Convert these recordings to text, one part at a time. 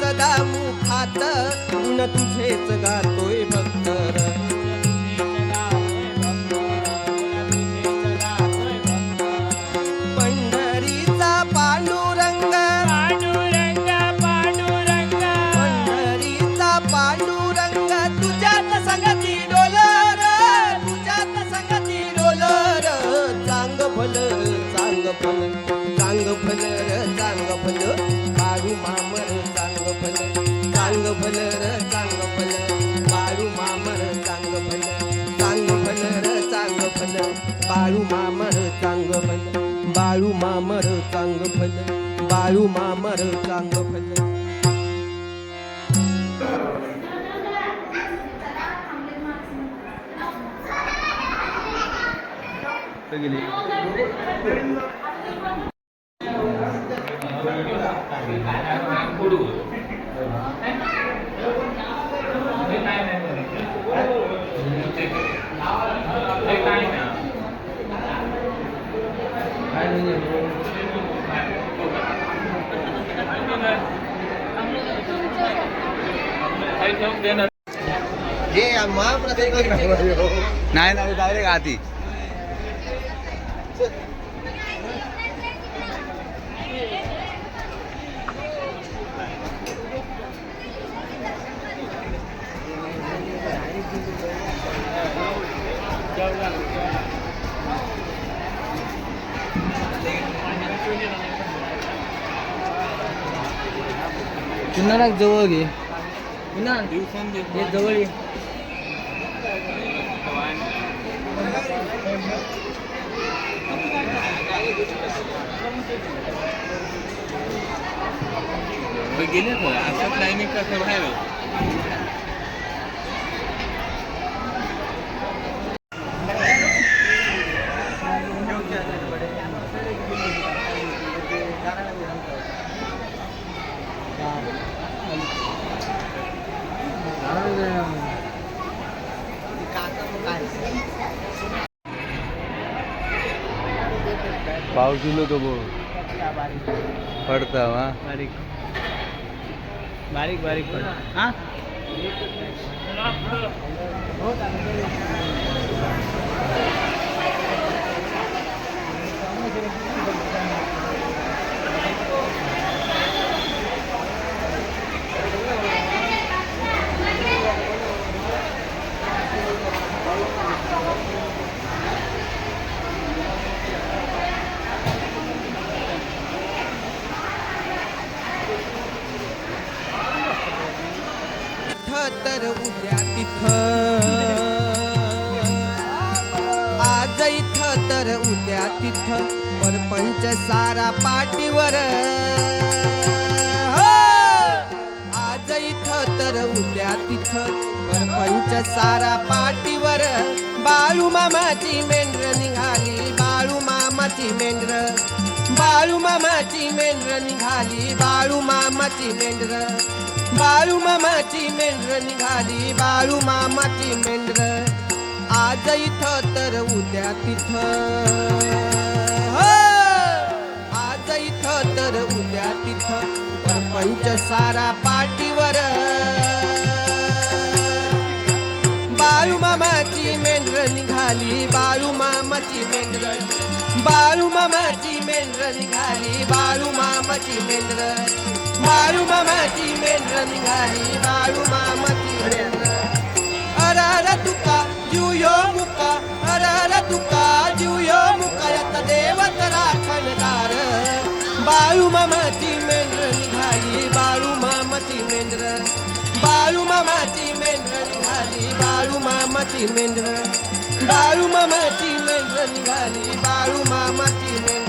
सदा मुखात. गुण तुझेच गातोय भक्तर Thank you. चांग फल बाळू मामर चांग फल गेली. नाही नाही डायरेक्ट आधी पुन्हा जवळ घे। पुन्हा हे जवळ ये गेले तर असं टायमिंग कसं बाहेर पाऊस दिलो तो बोल पडता वा बारीक बारीक बारीक हा? तर उद्या तिथं परपंच सारा पाठीवर. हो! आज इथं तर उद्या तिथं परपंच सारा पाठीवर. बाळू मामाची मेंढर निघाली बाळू मामाची मेंढर. बाळू मामाची मेंढर निघाली बाळू मामाची मेंढर. बाळू मामाची मेंढर निघाली बाळू मामाची मेंढर. आज इथं तर उद्या तिथं. हो! आज इथं तर उद्या तिथं परपंच सारा पाठीवर. बाळू मामाची मेंढर निघाली बाळू मामाची मेंढर. बाळू मामाची मेंढर निघाली बाळू मामाची मेंढर. बाळू मामाची मेंढर निघाली बाळू मामाची मेंढर. अरा तू तुका जुयो मुका यात देवत राखणदार. बाळू मामाची मेंढर निघाली बाळू मामाची मेंढर. बाळू मामाची मेंढर निघाली बाळू मामाची मेंढर. बाळू मामाची मेंढर निघाली बाळू मामाची मेंढर.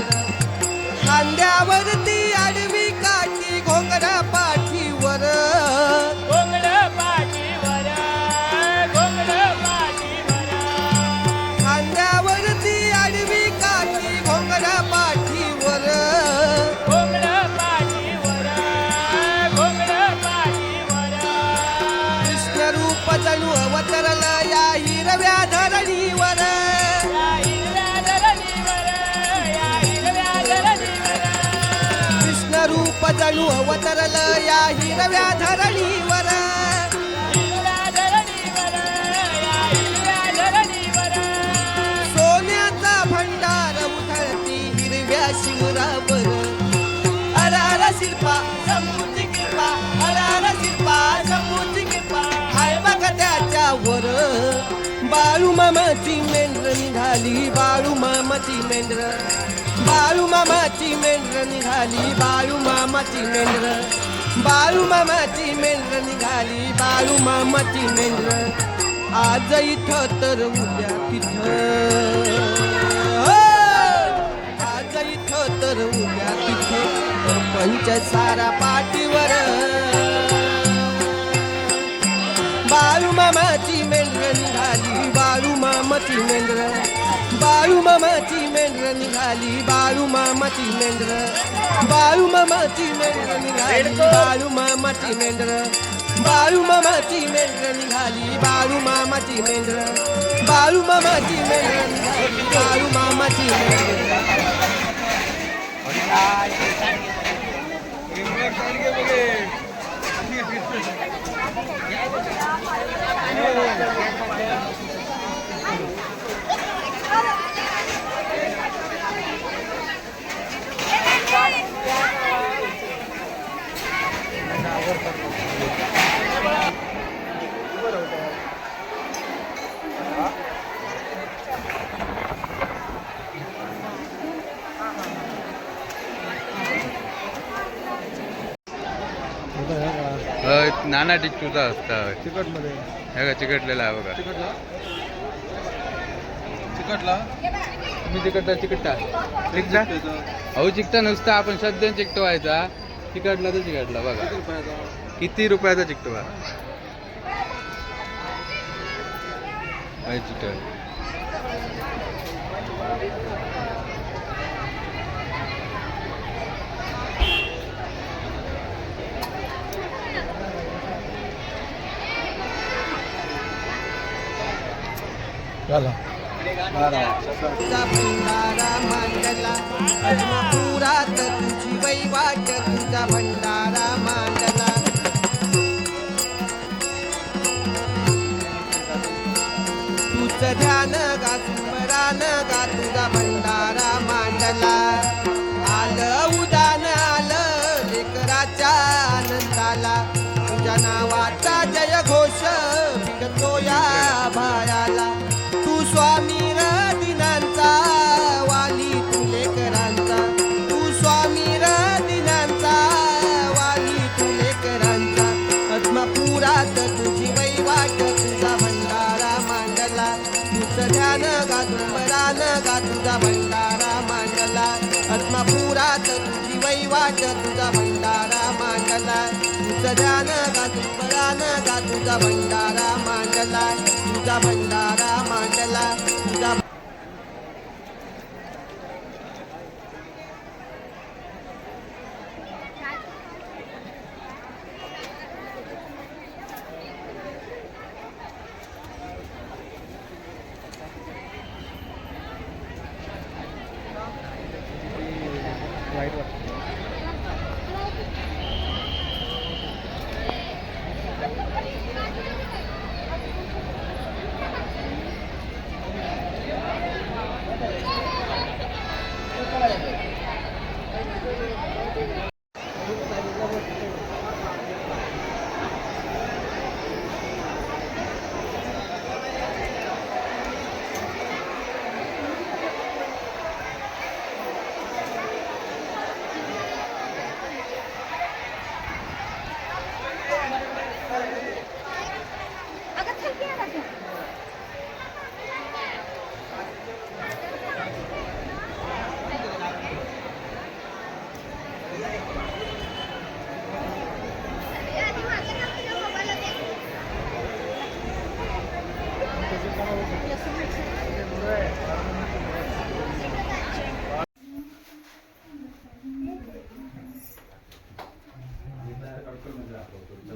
जणू अवतरलं या हिरव्या धरणीवर सोन्याचा भंडार उधळती हिरव्या शिवरावर अरारा शिल्पा शंभूची कृपा अरारा शिल्पा शंभूची कृपा हाय बघ त्याच्यावर. बाळू मामाची मेंढर निघाली बाळू मामाची मेंढर. बाळू मामाची मेंढर निघाली बाळू मामाची मेंढर बाळू मामाची मेंढर निघाली बाळू मामाची मेंढर आज इथं तर उद्या तिथं. हो! आज इथं तर उद्या तिथे पंचसारा पाठीवर. बाळू मामाची मेंढर निघाली बाळू मामाची मेंढर बाळू मामाची मेंढर निघाली बाळू मामाची मेंढर. बाळू मामाची मेंढर निघाली बाळू मामाची मेंढर. बाळू मामाची मेंढर निघाली बाळू मामाची मेंढर. बाळू मामाची मेंढर निघाली बाळू मामाची मेंढर. नाना टिकटूचा असता. तिकटमध्ये हे का चिकटलेला आहे बघा. तिकटला मी तिकटला चिकटता चिकटा अहो चिकटा नुसता. आपण सध्या चिकटो व्हायचा चिकटला तर चिकटला बघा. किती रुपयाचा? चिकटो बा चिकट तुझा भंडारा मांडला अजमापुरात तुझी वैवाट तुझा भंडारा मांडला तुझं ध्यान गा मांडला तुझं ध्यान गातुंबरान गा तुझा भंडारा मांडला तुझा भंडारा मांडला तुझा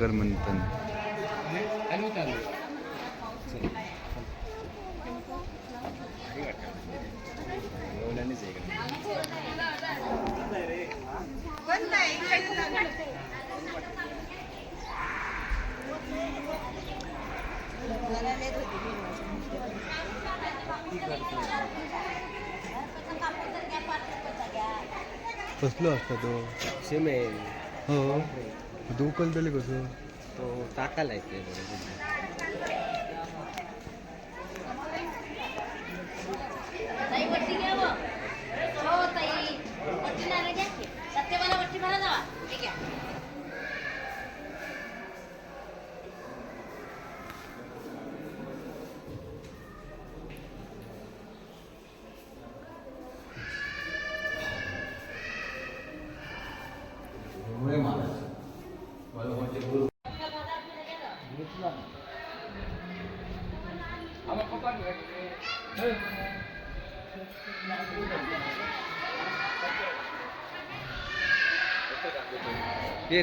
सागर मंथन. कसलो असता तो. सिमेंट हो. तू उकलतले कसं? तो टाकायला येते ये